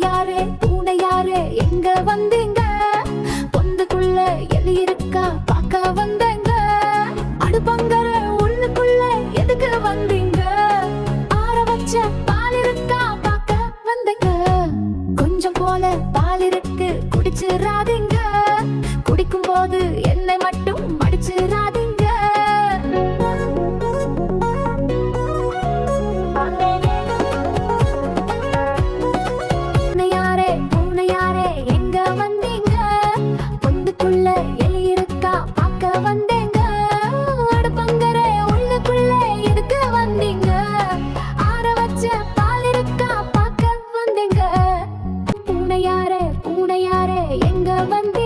யாரு? பூனை யாரு? எங்க வந்தீங்க? பொந்துக்குள்ள எலி இருக்கா பார்க்க வந்தங்க? அடுப்பங்கர உள்ளுக்குள்ள எதுக்கு வந்தீங்க? ஆற வச்ச பால் இருக்கா? பார்க்க வந்தீங்க. கொஞ்சம் போல பால் இருக்கு குடிச்சிடாதீங்க குடிக்கும் போது என்னை மட்டும் மடிச்சிடாதீங்க சாரே எங்க வந்தீங்க? பொந்துக்குள்ள எலி இருக்கா பார்க்க வந்தேங்க. அடுப்பங்கர உள்ளுக்குள்ள எதுக்கு வந்தீங்க. ஆற வச்ச பால் இருக்கா? பார்க்க வந்துங்க. பூனை யாரே? பூனை யாரே? எங்க வந்தீங்க?